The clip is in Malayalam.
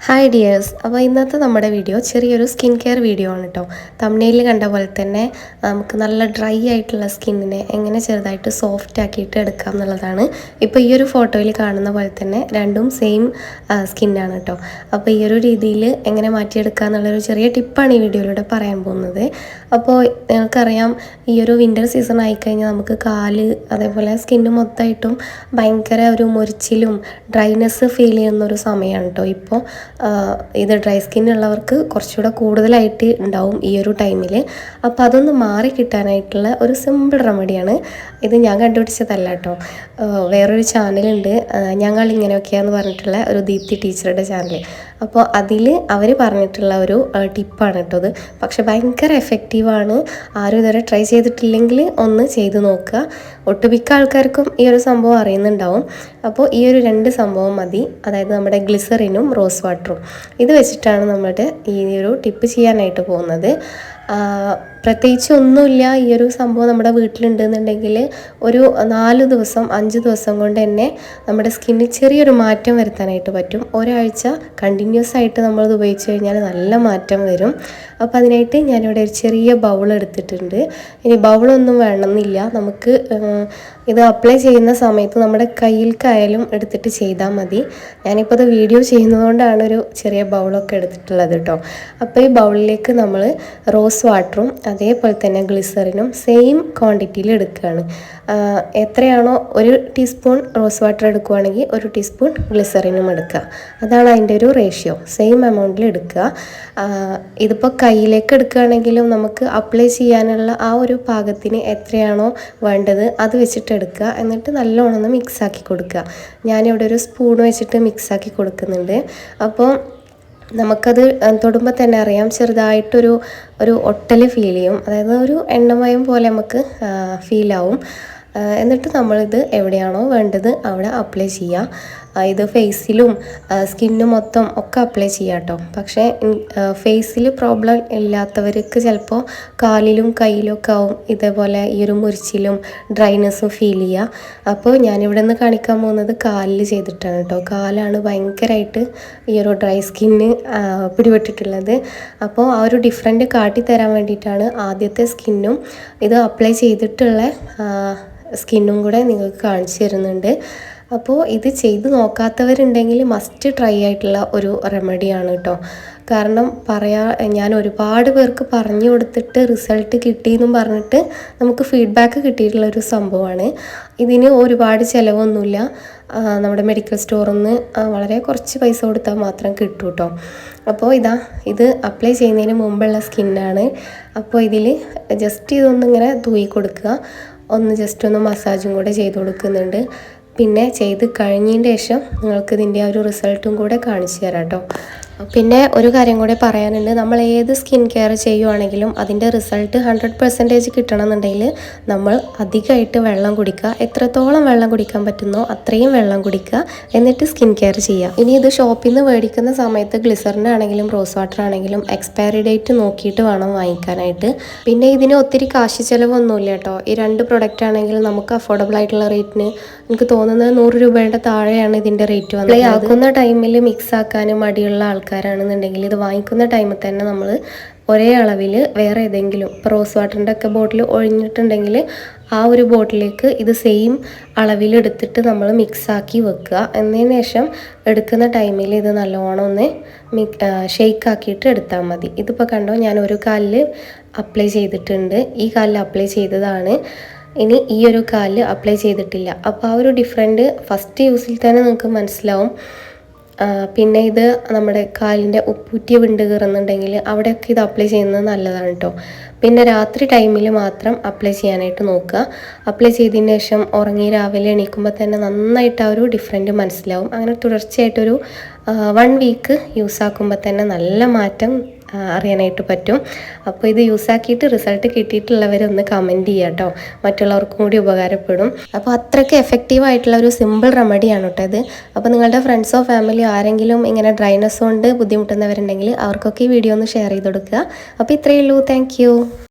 ഹായ് ഡിയേഴ്സ് അപ്പോൾ ഇന്നത്തെ നമ്മുടെ വീഡിയോ ചെറിയൊരു സ്കിൻ കെയർ വീഡിയോ ആണ് കേട്ടോ തമിഴ്നയിൽ കണ്ട പോലെ തന്നെ നമുക്ക് നല്ല ഡ്രൈ ആയിട്ടുള്ള സ്കിന്നിനെ എങ്ങനെ ചെറുതായിട്ട് സോഫ്റ്റ് ആക്കിയിട്ട് എടുക്കാം എന്നുള്ളതാണ്. ഇപ്പോൾ ഈ ഒരു ഫോട്ടോയിൽ കാണുന്ന പോലെ തന്നെ രണ്ടും സെയിം സ്കിന്നാണ് കേട്ടോ അപ്പോൾ ഈ ഒരു രീതിയിൽ എങ്ങനെ മാറ്റിയെടുക്കുക എന്നുള്ളൊരു ചെറിയ ടിപ്പാണ് ഈ വീഡിയോയിലൂടെ പറയാൻ പോകുന്നത്. അപ്പോൾ നിങ്ങൾക്കറിയാം ഈ ഒരു വിന്റർ സീസൺ ആയിക്കഴിഞ്ഞാൽ നമുക്ക് കാൽ അതേപോലെ സ്കിന്ന് മൊത്തമായിട്ടും ഭയങ്കര ഒരു മുരിച്ചിലും ഡ്രൈനെസ് ഫീൽ ചെയ്യുന്ന ഒരു സമയമാണ് കേട്ടോ ഇപ്പോൾ ഇത് ഡ്രൈ സ്കിൻ ഉള്ളവർക്ക് കുറച്ചുകൂടെ കൂടുതലായിട്ട് ഉണ്ടാവും ഈ ഒരു ടൈമിൽ അപ്പോൾ അതൊന്ന് മാറി കിട്ടാനായിട്ടുള്ള ഒരു സിമ്പിൾ റെമഡിയാണ്. ഇത് ഞാൻ കണ്ടുപിടിച്ചതല്ല കേട്ടോ. വേറൊരു ചാനലുണ്ട്. ഞങ്ങൾ ഇങ്ങനെയൊക്കെയാന്ന് പറഞ്ഞിട്ടുള്ള ഒരു ദീപ്തി ടീച്ചറുടെ ചാനൽ അപ്പോൾ അതിൽ അവർ പറഞ്ഞിട്ടുള്ള ഒരു ടിപ്പാണ് കേട്ടോ അത് പക്ഷെ ഭയങ്കര എഫക്റ്റീവാണ്. ആരും ഇതുവരെ ട്രൈ ചെയ്തിട്ടില്ലെങ്കിൽ ഒന്ന് ചെയ്ത് നോക്കുക. ഒട്ടുമിക്ക ആൾക്കാർക്കും ഈ ഒരു സംഭവം അറിയുന്നുണ്ടാവും. അപ്പോൾ ഈ ഒരു രണ്ട് സംഭവം മതി. അതായത് നമ്മുടെ ഗ്ലിസറിനും റോസ് വാട്ടറും. ഇത് വെച്ചിട്ടാണ് നമ്മുടെ ഈ ഒരു ടിപ്പ് ചെയ്യാനായിട്ട് പോകുന്നത്. പ്രത്യേകിച്ച് ഒന്നുമില്ല. ഈ ഒരു സംഭവം നമ്മുടെ വീട്ടിലുണ്ടെന്നുണ്ടെങ്കിൽ ഒരു നാല് ദിവസം അഞ്ച് ദിവസം കൊണ്ട് തന്നെ നമ്മുടെ സ്കിന്നിൽ ചെറിയൊരു മാറ്റം വരുത്താനായിട്ട് പറ്റും. ഒരാഴ്ച കണ്ടിന്യൂസ് ആയിട്ട് നമ്മളത് ഉപയോഗിച്ച് കഴിഞ്ഞാൽ നല്ല മാറ്റം വരും. അപ്പോൾ അതിനായിട്ട് ഞാനിവിടെ ഒരു ചെറിയ ബൗൾ എടുത്തിട്ടുണ്ട്. ഇനി ബൗളൊന്നും വേണമെന്നില്ല. നമുക്ക് ഇത് അപ്ലൈ ചെയ്യുന്ന സമയത്ത് നമ്മുടെ കയ്യിൽക്കായാലും എടുത്തിട്ട് ചെയ്താൽ മതി. ഞാനിപ്പോൾ അത് വീഡിയോ ചെയ്യുന്നതുകൊണ്ടാണ് ഒരു ചെറിയ ബൗളൊക്കെ എടുത്തിട്ടുള്ളത് കേട്ടോ അപ്പോൾ ഈ ബൗളിലേക്ക് നമ്മൾ റോസ് വാട്ടറും അതേപോലെ തന്നെ ഗ്ലിസറിനും സെയിം ക്വാണ്ടിറ്റിയിൽ എടുക്കുകയാണ് എത്രയാണോ ഒരു ടീസ്പൂൺ റോസ് വാട്ടർ എടുക്കുകയാണെങ്കിൽ ഒരു ടീസ്പൂൺ ഗ്ലിസറിനും എടുക്കുക. അതാണ് അതിന്റെ ഒരു റേഷ്യോ സെയിം എമൗണ്ടിൽ എടുക്കുക. ഇതിപ്പോൾ കയ്യിലേക്ക് എടുക്കുകയാണെങ്കിലും നമുക്ക് അപ്ലൈ ചെയ്യാനുള്ള ആ ഒരു പാകത്തിന് എത്രയാണോ വേണ്ടത് അത് വെച്ചിട്ട് എടുക്കുക. എന്നിട്ട് നല്ലോണം മിക്സാക്കി കൊടുക്കുക. ഞാനിവിടെ ഒരു സ്പൂൺ വെച്ചിട്ട് മിക്സാക്കി കൊടുക്കുന്നുണ്ട്. അപ്പോൾ നമുക്കത് തൊടുമ്പോൾ തന്നെ അറിയാം. ചെറുതായിട്ടൊരു ഒരു ഒട്ടൽ ഫീൽ ചെയ്യും. അതായത് ഒരു എണ്ണമയം പോലെ നമുക്ക് ഫീലാവും എന്നിട്ട് നമ്മളിത് എവിടെയാണോ വേണ്ടത് അവിടെ അപ്ലൈ ചെയ്യുക ഇത് ഫേസിലും സ്കിന്നു മൊത്തം ഒക്കെ അപ്ലൈ ചെയ്യാം കേട്ടോ പക്ഷേ ഫേസിൽ പ്രോബ്ലം ഇല്ലാത്തവർക്ക് ചിലപ്പോൾ കാലിലും കയ്യിലും ഒക്കെ ആവും ഇതേപോലെ ഈ ഒരു മുരിച്ചിലും ഡ്രൈനെസ്സും ഫീൽ ചെയ്യുക അപ്പോൾ ഞാനിവിടെ നിന്ന് കാണിക്കാൻ പോകുന്നത് കാലിൽ ചെയ്തിട്ടാണ് കേട്ടോ കാലാണ് ഭയങ്കരമായിട്ട് ഈ ഒരു ഡ്രൈ സ്കിന്ന് പിടിപെട്ടിട്ടുള്ളത്. അപ്പോൾ ആ ഒരു ഡിഫറെന്റ് കാട്ടി തരാൻ വേണ്ടിയിട്ടാണ് ആദ്യത്തെ സ്കിന്നും ഇത് അപ്ലൈ ചെയ്തിട്ടുള്ള സ്കിന്നും കൂടെ നിങ്ങൾക്ക് കാണിച്ചു തരുന്നുണ്ട്. അപ്പോൾ ഇത് ചെയ്ത് നോക്കാത്തവരുണ്ടെങ്കിൽ മസ്റ്റ് ട്രൈ ആയിട്ടുള്ള ഒരു റെമഡിയാണ് കേട്ടോ കാരണം പറയാ ഞാൻ ഒരുപാട് പേർക്ക് പറഞ്ഞു കൊടുത്തിട്ട് റിസൾട്ട് കിട്ടിയെന്നും പറഞ്ഞിട്ട് നമുക്ക് ഫീഡ്ബാക്ക് കിട്ടിയിട്ടുള്ള ഒരു സംഭവമാണ്. ഇതിന് ഒരുപാട് ചിലവൊന്നുമില്ല. നമ്മുടെ മെഡിക്കൽ സ്റ്റോറിൽ നിന്ന് വളരെ കുറച്ച് പൈസ കൊടുത്താൽ മാത്രം കിട്ടും കേട്ടോ അപ്പോൾ ഇതാ ഇത് അപ്ലൈ ചെയ്യുന്നതിന് മുമ്പുള്ള സ്കിന്നാണ് അപ്പോൾ ഇതിൽ ജസ്റ്റ് ഇതൊന്നിങ്ങനെ തൂയി കൊടുക്കുക. ഒന്ന് ജസ്റ്റ് ഒന്ന് മസാജും കൂടെ ചെയ്ത് കൊടുക്കുന്നുണ്ട്. പിന്നെ ചെയ്ത് കഴിഞ്ഞതിന്റെ ശേഷം നിങ്ങൾക്ക് ഇതിന്റെ ആ ഒരു റിസൾട്ടും കൂടെ കാണിച്ചു തരാം കേട്ടോ. പിന്നെ ഒരു കാര്യം കൂടി പറയാനുണ്ട്. നമ്മൾ ഏത് സ്കിൻ കെയർ ചെയ്യുവാണെങ്കിലും അതിന്റെ റിസൾട്ട് ഹൺഡ്രഡ് പെർസെന്റേജ് കിട്ടണമെന്നുണ്ടെങ്കിൽ നമ്മൾ അധികമായിട്ട് വെള്ളം കുടിക്കുക. എത്രത്തോളം വെള്ളം കുടിക്കാൻ പറ്റുന്നോ അത്രയും വെള്ളം കുടിക്കുക. എന്നിട്ട് സ്കിൻ കെയർ ചെയ്യുക. ഇനി ഇത് ഷോപ്പിൽ നിന്ന് മേടിക്കുന്ന സമയത്ത് ഗ്ലിസറിന്റെ ആണെങ്കിലും റോസ് വാട്ടർ ആണെങ്കിലും എക്സ്പയറി ഡേറ്റ് നോക്കിയിട്ട് വേണം വാങ്ങിക്കാനായിട്ട്. പിന്നെ ഇതിന് ഒത്തിരി കാശ് ചിലവൊന്നുമില്ല കേട്ടോ. ഈ രണ്ട് പ്രൊഡക്റ്റ് ആണെങ്കിലും നമുക്ക് അഫോർഡബിൾ ആയിട്ടുള്ള റേറ്റിന് എനിക്ക് തോന്നുന്നത് നൂറ് രൂപയുടെ താഴെയാണ് ഇതിന്റെ റേറ്റ് വന്നത്. ആക്കുന്ന ടൈമിൽ മിക്സ് ആക്കാനും മടിയുള്ള ആൾക്കാർ ആൾക്കാരാണെന്നുണ്ടെങ്കിൽ ഇത് വാങ്ങിക്കുന്ന ടൈമിൽ തന്നെ നമ്മൾ ഒരേ അളവിൽ വേറെ ഏതെങ്കിലും ഇപ്പോൾ റോസ് വാട്ടറിന്റെ ഒക്കെ ബോട്ടിൽ ഒഴിഞ്ഞിട്ടുണ്ടെങ്കിൽ ആ ഒരു ബോട്ടിലേക്ക് ഇത് സെയിം അളവിൽ എടുത്തിട്ട് നമ്മൾ മിക്സാക്കി വെക്കുക. എന്നതിന് ശേഷം എടുക്കുന്ന ടൈമിൽ ഇത് നല്ലോണം ഒന്ന് മിക് ഷെയ്ക്ക് ആക്കിയിട്ട് എടുത്താൽ മതി. ഇതിപ്പോൾ കണ്ടോ ഞാൻ ഒരു കാലിൽ അപ്ലൈ ചെയ്തിട്ടുണ്ട്. ഈ കാലിൽ അപ്ലൈ ചെയ്തതാണ്. ഇനി ഈ ഒരു കാലിൽ അപ്ലൈ ചെയ്തിട്ടില്ല. അപ്പോൾ ആ ഒരു ഡിഫറെന്റ് ഫസ്റ്റ് യൂസിൽ തന്നെ നിങ്ങൾക്ക് മനസ്സിലാവും. പിന്നെ ഇത് നമ്മുടെ കാലിന്റെ ഉപ്പൂറ്റി വിണ്ട് കയറുന്നുണ്ടെങ്കിൽ അവിടെയൊക്കെ ഇത് അപ്ലൈ ചെയ്യുന്നത് നല്ലതാണ് കേട്ടോ പിന്നെ രാത്രി ടൈമിൽ മാത്രം അപ്ലൈ ചെയ്യാനായിട്ട് നോക്കുക. അപ്ലൈ ചെയ്തതിന് ശേഷം ഉറങ്ങി രാവിലെ എണീക്കുമ്പോൾ തന്നെ നന്നായിട്ട് ആ ഒരു ഡിഫറെന്റ് മനസ്സിലാവും. അങ്ങനെ തുടർച്ചയായിട്ടൊരു വൺ വീക്ക് യൂസ് ആക്കുമ്പോൾ തന്നെ നല്ല മാറ്റം അറിയാനായിട്ട് പറ്റും. അപ്പോൾ ഇത് യൂസാക്കിയിട്ട് റിസൾട്ട് കിട്ടിയിട്ടുള്ളവരൊന്ന് കമന്റ് ചെയ്യുക കേട്ടോ. മറ്റുള്ളവർക്കും കൂടി ഉപകാരപ്പെടും. അപ്പോൾ അത്രയ്ക്ക് എഫക്റ്റീവ് ആയിട്ടുള്ള ഒരു സിമ്പിൾ റെമഡിയാണ് കേട്ടോ ഇത്. അപ്പോൾ നിങ്ങളുടെ ഫ്രണ്ട്സോ ഫാമിലിയോ ആരെങ്കിലും ഇങ്ങനെ ഡ്രൈനസ് കൊണ്ട് ബുദ്ധിമുട്ടുന്നവരുണ്ടെങ്കിൽ അവർക്കൊക്കെ ഈ വീഡിയോ ഒന്ന് ഷെയർ ചെയ്ത് കൊടുക്കുക. അപ്പോൾ ഇത്രയേ ഉള്ളൂ. താങ്ക്